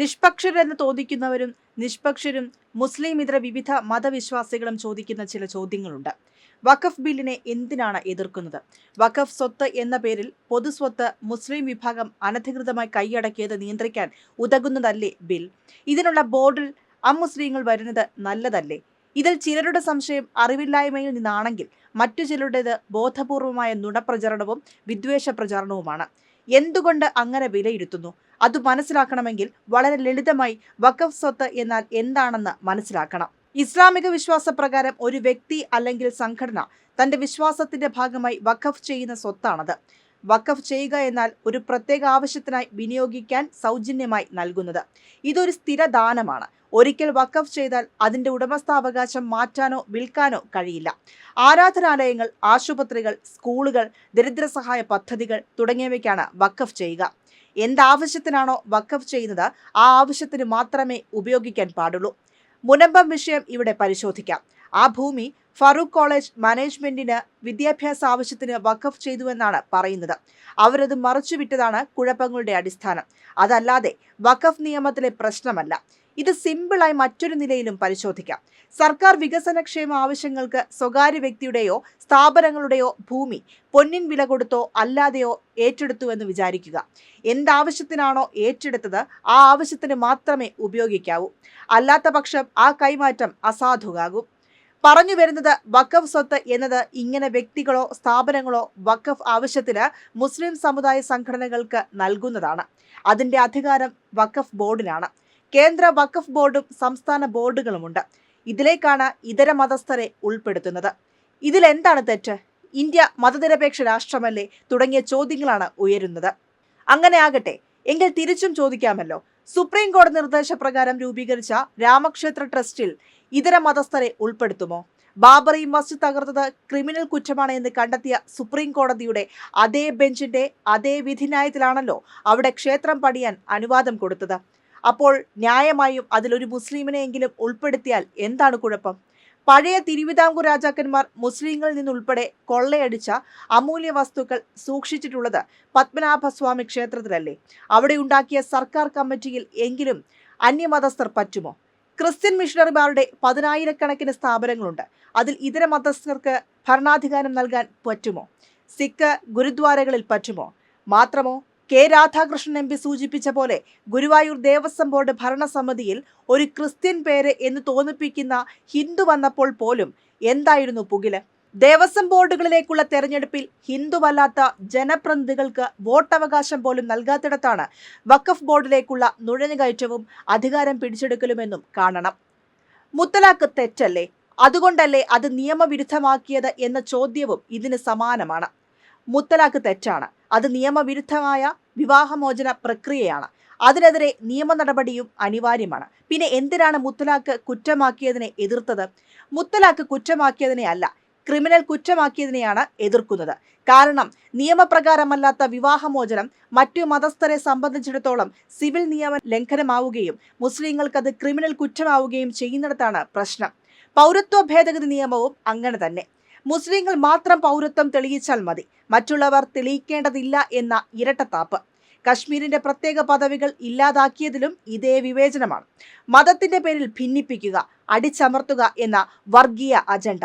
നിഷ്പക്ഷരെന്ന് തോന്നിക്കുന്നവരും നിഷ്പക്ഷരും മുസ്ലിം ഇതര വിവിധ മതവിശ്വാസികളും ചോദിക്കുന്ന ചില ചോദ്യങ്ങളുണ്ട്. വഖഫ് ബില്ലിനെ എന്തിനാണ് എതിർക്കുന്നത്? വഖഫ് സ്വത്ത് എന്ന പേരിൽ പൊതുസ്വത്ത് മുസ്ലിം വിഭാഗം അനധികൃതമായി കൈയടക്കിയത് നിയന്ത്രിക്കാൻ ഉതകുന്നതല്ലേ ബിൽ? ഇതിനുള്ള ബോർഡിൽ അമുസ്ലിങ്ങൾ വരുന്നത് നല്ലതല്ലേ? ഇതിൽ ചിലരുടെ സംശയം അറിവില്ലായ്മയിൽ നിന്നാണെങ്കിൽ മറ്റു ചിലരുടേത് ബോധപൂർവമായ നുണപ്രചരണവും വിദ്വേഷ പ്രചാരണവുമാണ് എന്തുകൊണ്ട് അങ്ങനെ വിലയിരുത്തുന്നു? അത് മനസ്സിലാക്കണമെങ്കിൽ വളരെ ലളിതമായി വഖഫ് സ്വത്ത് എന്നാൽ എന്താണെന്ന് മനസ്സിലാക്കണം. ഇസ്ലാമിക വിശ്വാസപ്രകാരം ഒരു വ്യക്തി അല്ലെങ്കിൽ സംഘടന തന്റെ വിശ്വാസത്തിന്റെ ഭാഗമായി വഖഫ് ചെയ്യുന്ന സ്വത്താണത്. വഖഫ് ചെയ്യുക എന്നാൽ ഒരു പ്രത്യേക ആവശ്യത്തിനായി വിനിയോഗിക്കാൻ സൗജന്യമായി നൽകുന്നത്. ഇതൊരു സ്ഥിരദാനമാണ്. ഒരിക്കൽ വഖഫ് ചെയ്താൽ അതിന്റെ ഉടമസ്ഥാവകാശം മാറ്റാനോ വിൽക്കാനോ കഴിയില്ല. ആരാധനാലയങ്ങൾ ആശുപത്രികൾ സ്കൂളുകൾ ദരിദ്ര സഹായ പദ്ധതികൾ തുടങ്ങിയവയ്ക്കാണ് വഖഫ് ചെയ്യുക. എന്താവശ്യത്തിനാണോ വക്കഫ് ചെയ്യുന്നത് ആ ആവശ്യത്തിന് മാത്രമേ ഉപയോഗിക്കാൻ പാടുള്ളൂ. മുനമ്പം വിഷയം ഇവിടെ പരിശോധിക്കാം. ആ ഭൂമി ഫറൂഖ് കോളേജ് മാനേജ്മെന്റിന് വിദ്യാഭ്യാസ ആവശ്യത്തിന് വഖഫ് ചെയ്തുവെന്നാണ് പറയുന്നത്. അവരത് മറച്ചുവിട്ടതാണ് കുഴപ്പങ്ങളുടെ അടിസ്ഥാനം. അതല്ലാതെ വഖഫ് നിയമത്തിലെ പ്രശ്നമല്ല. ഇത് സിമ്പിളായി മറ്റൊരു നിലയിലും പരിശോധിക്കാം. സർക്കാർ വികസനക്ഷേമ ആവശ്യങ്ങൾക്ക് സ്വകാര്യ വ്യക്തിയുടെയോ സ്ഥാപനങ്ങളുടെയോ ഭൂമി പൊന്നിൻ വില കൊടുത്തോ അല്ലാതെയോ ഏറ്റെടുത്തുവെന്ന് വിചാരിക്കുക. എന്താവശ്യത്തിനാണോ ഏറ്റെടുത്തത് ആ ആവശ്യത്തിന് മാത്രമേ ഉപയോഗിക്കാവൂ. അല്ലാത്ത പക്ഷം ആ കൈമാറ്റം അസാധുവാകും. പറഞ്ഞു വരുന്നത് വഖഫ് സ്വത്ത് എന്നത് ഇങ്ങനെ വ്യക്തികളോ സ്ഥാപനങ്ങളോ വഖഫ് ആവശ്യത്തിന് മുസ്ലിം സമുദായ സംഘടനകൾക്ക് നൽകുന്നതാണ്. അതിന്റെ അധികാരം വഖഫ് ബോർഡിനാണ്. കേന്ദ്ര വഖഫ് ബോർഡും സംസ്ഥാന ബോർഡുകളുമുണ്ട്. ഇതിലേക്കാണ് ഇതര മതസ്ഥരെ ഉൾപ്പെടുത്തുന്നത്. ഇതിലെന്താണ് തെറ്റ്? ഇന്ത്യ മതനിരപേക്ഷ രാഷ്ട്രമല്ലേ തുടങ്ങിയ ചോദ്യങ്ങളാണ് ഉയരുന്നത്. അങ്ങനെ ആകട്ടെ എങ്കിൽ തിരിച്ചും ചോദിക്കാമല്ലോ. സുപ്രീം കോടതി നിർദ്ദേശപ്രകാരം രൂപീകരിച്ച രാമക്ഷേത്ര ട്രസ്റ്റിൽ ഇതര മതസ്ഥരെ ഉൾപ്പെടുത്തുമോ? ബാബറി മസ്ജിദ് തകർത്തത് ക്രിമിനൽ കുറ്റമാണ് എന്ന് കണ്ടെത്തിയ സുപ്രീം കോടതിയുടെ അതേ ബെഞ്ചിന്റെ അതേ വിധിന്യായത്തിലാണല്ലോ അവിടെ ക്ഷേത്രം പണിയാൻ അനുവാദം കൊടുത്തത്. അപ്പോൾ ന്യായമായും അതിലൊരു മുസ്ലിമിനെയെങ്കിലും ഉൾപ്പെടുത്തിയാൽ എന്താണ് കുഴപ്പം? പഴയ തിരുവിതാംകൂർ രാജാക്കന്മാർ മുസ്ലിങ്ങളിൽ നിന്നുൾപ്പെടെ കൊള്ളയടിച്ച അമൂല്യ വസ്തുക്കൾ സൂക്ഷിച്ചിട്ടുള്ളത് പത്മനാഭസ്വാമി ക്ഷേത്രത്തിലല്ലേ? അവിടെ ഉണ്ടാക്കിയ സർക്കാർ കമ്മിറ്റിയിൽ എങ്കിലും അന്യമതസ്ഥർ പറ്റുമോ? ക്രിസ്ത്യൻ മിഷണറിമാരുടെ പതിനായിരക്കണക്കിന് സ്ഥാപനങ്ങളുണ്ട്. അതിൽ ഇതര മതസ്ഥർക്ക് ഭരണാധികാരം നൽകാൻ പറ്റുമോ? സിഖ് ഗുരുദ്വാരകളിൽ പറ്റുമോ? മാത്രമോ കെ രാധാകൃഷ്ണൻ എം പി സൂചിപ്പിച്ച പോലെ ഗുരുവായൂർ ദേവസ്വം ബോർഡ് ഭരണസമിതിയിൽ ഒരു ക്രിസ്ത്യൻ പേര് എന്ന് തോന്നിപ്പിക്കുന്ന ഹിന്ദു വന്നപ്പോൾ പോലും എന്തായിരുന്നു പുകിൽ? ദേവസ്വം ബോർഡുകളിലേക്കുള്ള തെരഞ്ഞെടുപ്പിൽ ഹിന്ദുവല്ലാത്ത ജനപ്രതിനിധികൾക്ക് വോട്ടവകാശം പോലും നൽകാത്തിടത്താണ് വഖഫ് ബോർഡിലേക്കുള്ള നുഴഞ്ഞുകയറ്റവും അധികാരം പിടിച്ചെടുക്കലുമെന്നും കാണണം. മുത്തലാഖ് തെറ്റല്ലേ? അതുകൊണ്ടല്ലേ അത് നിയമവിരുദ്ധമാക്കിയത് എന്ന ചോദ്യവും ഇതിന് സമാനമാണ്. മുത്തലാഖ് തെറ്റാണ്. അത് നിയമവിരുദ്ധമായ വിവാഹമോചന പ്രക്രിയയാണ്. അതിനെതിരെ നിയമ നടപടിയും അനിവാര്യമാണ്. പിന്നെ എന്തിനാണ് മുത്തലാഖ് കുറ്റമാക്കിയതിനെ എതിർത്തത്? മുത്തലാഖ് കുറ്റമാക്കിയതിനെ അല്ല ക്രിമിനൽ കുറ്റമാക്കിയതിനെയാണ് എതിർക്കുന്നത്. കാരണം നിയമപ്രകാരമല്ലാത്ത വിവാഹമോചനം മറ്റു മതസ്ഥരെ സംബന്ധിച്ചിടത്തോളം സിവിൽ നിയമ ലംഘനമാവുകയും മുസ്ലിങ്ങൾക്ക് അത് ക്രിമിനൽ കുറ്റമാവുകയും ചെയ്യുന്നിടത്താണ് പ്രശ്നം. പൗരത്വ ഭേദഗതി നിയമവും അങ്ങനെ തന്നെ. മുസ്ലിങ്ങൾ മാത്രം പൗരത്വം തെളിയിച്ചാൽ മതി. മറ്റുള്ളവർ തെളിയിക്കേണ്ടതില്ല എന്ന ഇരട്ടത്താപ്പ്. കശ്മീരിന്റെ പ്രത്യേക പദവികൾ ഇല്ലാതാക്കിയതിലും ഇതേ വിവേചനമാണ്. മതത്തിന്റെ പേരിൽ ഭിന്നിപ്പിക്കുക അടിച്ചമർത്തുക എന്ന വർഗീയ അജണ്ട.